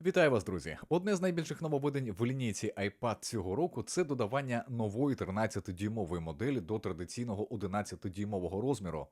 Вітаю вас, друзі! Одне з найбільших нововведень в лінійці iPad цього року це додавання нової 13-дюймової моделі до традиційного 11-дюймового розміру.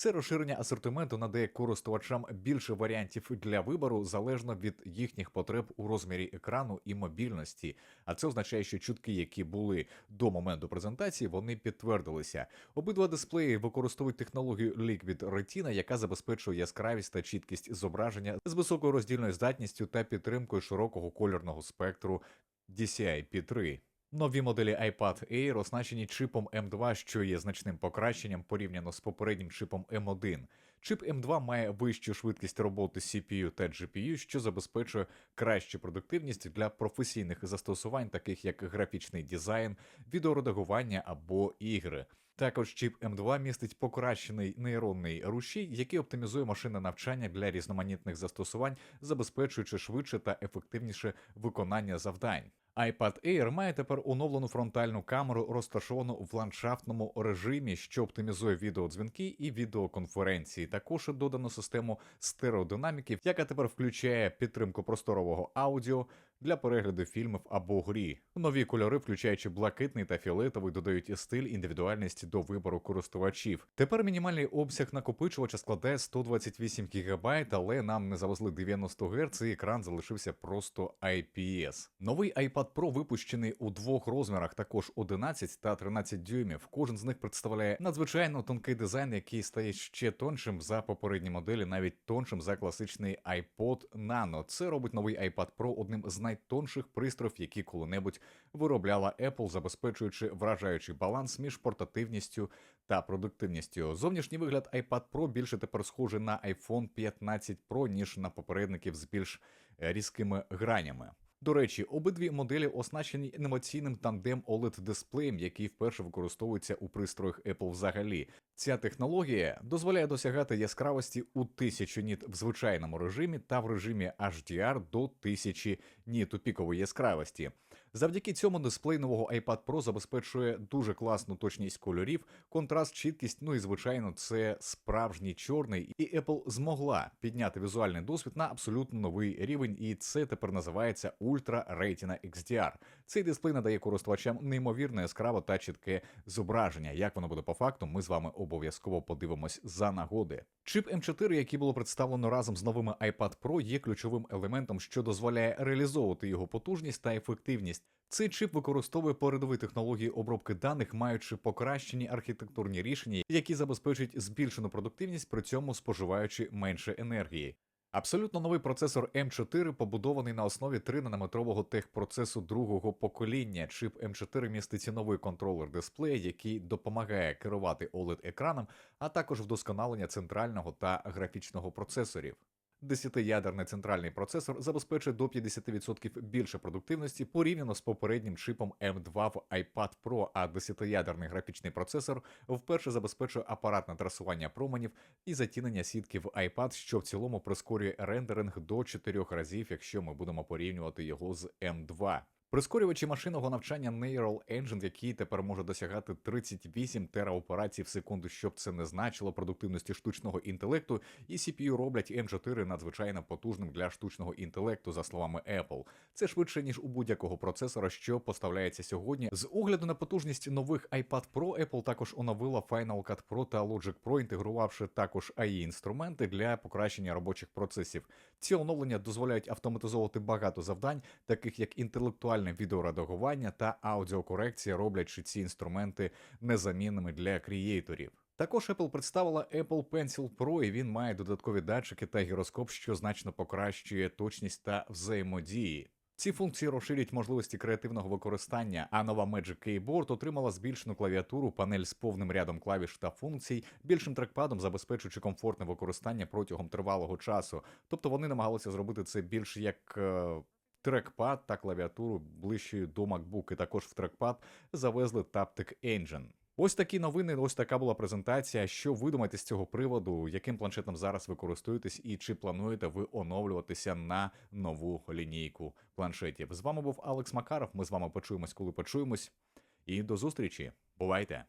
Це розширення асортименту надає користувачам більше варіантів для вибору залежно від їхніх потреб у розмірі екрану і мобільності. А це означає, що чутки, які були до моменту презентації, вони підтвердилися. Обидва дисплеї використовують технологію Liquid Retina, яка забезпечує яскравість та чіткість зображення з високою роздільною здатністю та підтримкою широкого кольорного спектру DCI-P3. Нові моделі iPad Air оснащені чипом M2, що є значним покращенням порівняно з попереднім чипом M1. Чип M2 має вищу швидкість роботи CPU та GPU, що забезпечує кращу продуктивність для професійних застосувань, таких як графічний дизайн, відеоредагування або ігри. Також чіп M2 містить покращений нейронний рушій, який оптимізує машинне навчання для різноманітних застосувань, забезпечуючи швидше та ефективніше виконання завдань. iPad Air має тепер оновлену фронтальну камеру, розташовану в ландшафтному режимі, що оптимізує відеодзвінки і відеоконференції. Також додано систему стереодинаміків, яка тепер включає підтримку просторового аудіо для перегляду фільмів або грі. Нові кольори, включаючи блакитний та фіолетовий, додають і стиль індивідуальність до вибору користувачів. Тепер мінімальний обсяг накопичувача складає 128 ГБ, але нам не завезли 90 Гц, і екран залишився просто IPS. Новий iPad Pro випущений у двох розмірах, також 11 та 13 дюймів. Кожен з них представляє надзвичайно тонкий дизайн, який стає ще тоншим за попередні моделі, навіть тоншим за класичний iPod Nano. Це робить новий iPad Pro одним з найтонших пристроїв, які коли-небудь виробляла Apple, забезпечуючи вражаючий баланс між портативністю та продуктивністю. Зовнішній вигляд iPad Pro більше тепер схожий на iPhone 15 Pro, ніж на попередників з більш е, різкими гранями. До речі, обидві моделі оснащені інноваційним тандем oled дисплеєм, який вперше використовується у пристроях Apple взагалі. Ця технологія дозволяє досягати яскравості у 1000 ніт в звичайному режимі та в режимі HDR до 1000 ніт у пікової яскравості. Завдяки цьому дисплей нового iPad Pro забезпечує дуже класну точність кольорів, контраст, чіткість. Ну і звичайно, це справжній чорний, і Apple змогла підняти візуальний досвід на абсолютно новий рівень, і це тепер називається Ultra Retina XDR. Цей дисплей надає користувачам неймовірно яскраве та чітке зображення. Як воно буде по факту, ми з вами обов'язково подивимось за нагоди. Чип M4, який було представлено разом з новими iPad Pro, є ключовим елементом, що дозволяє реалізовувати його потужність та ефективність. Цей чип використовує передові технології обробки даних, маючи покращені архітектурні рішення, які забезпечують збільшену продуктивність, при цьому споживаючи менше енергії. Абсолютно новий процесор M4 побудований на основі 3-нанометрового техпроцесу другого покоління. Чип M4 містить новий контролер дисплея, який допомагає керувати oled екраном, а також вдосконалення центрального та графічного процесорів. Десятиядерний центральний процесор забезпечує до 50% більше продуктивності порівняно з попереднім чипом M2 в iPad Pro, а десятиядерний графічний процесор вперше забезпечує апаратне трасування променів і затінення сітки в iPad, що в цілому прискорює рендеринг до 4 разів, якщо ми будемо порівнювати його з M2. Прискорювачі машинного навчання Neural Engine, який тепер може досягати 38 тераоперацій в секунду, щоб це не значило продуктивності штучного інтелекту, і CPU роблять M4 надзвичайно потужним для штучного інтелекту, за словами Apple. Це швидше ніж у будь-якого процесора, що поставляється сьогодні. З огляду на потужність нових iPad Pro, Apple також оновила Final Cut Pro та Logic Pro, інтегрувавши також AI інструменти для покращення робочих процесів. Ці оновлення дозволяють автоматизовувати багато завдань, таких як інтелектуальне відеоредагування та аудіокорекція, роблячи ці інструменти незамінними для крієйторів. Також Apple представила Apple Pencil Pro, і він має додаткові датчики та гіроскоп, що значно покращує точність та взаємодії. Ці функції розширять можливості креативного використання, а нова Magic Keyboard отримала збільшену клавіатуру, панель з повним рядом клавіш та функцій, більшим трекпадом, забезпечуючи комфортне використання протягом тривалого часу. Тобто вони намагалися зробити це більш як. Трекпад та клавіатуру ближчою до MacBook, і також в трекпад завезли Taptic Engine. Ось такі новини, ось така була презентація. Що ви думаєте з цього приводу, яким планшетом зараз ви користуєтесь, і чи плануєте ви оновлюватися на нову лінійку планшетів? З вами був Алекс Макаров. Ми з вами почуємось, коли почуємось. І до зустрічі. Бувайте!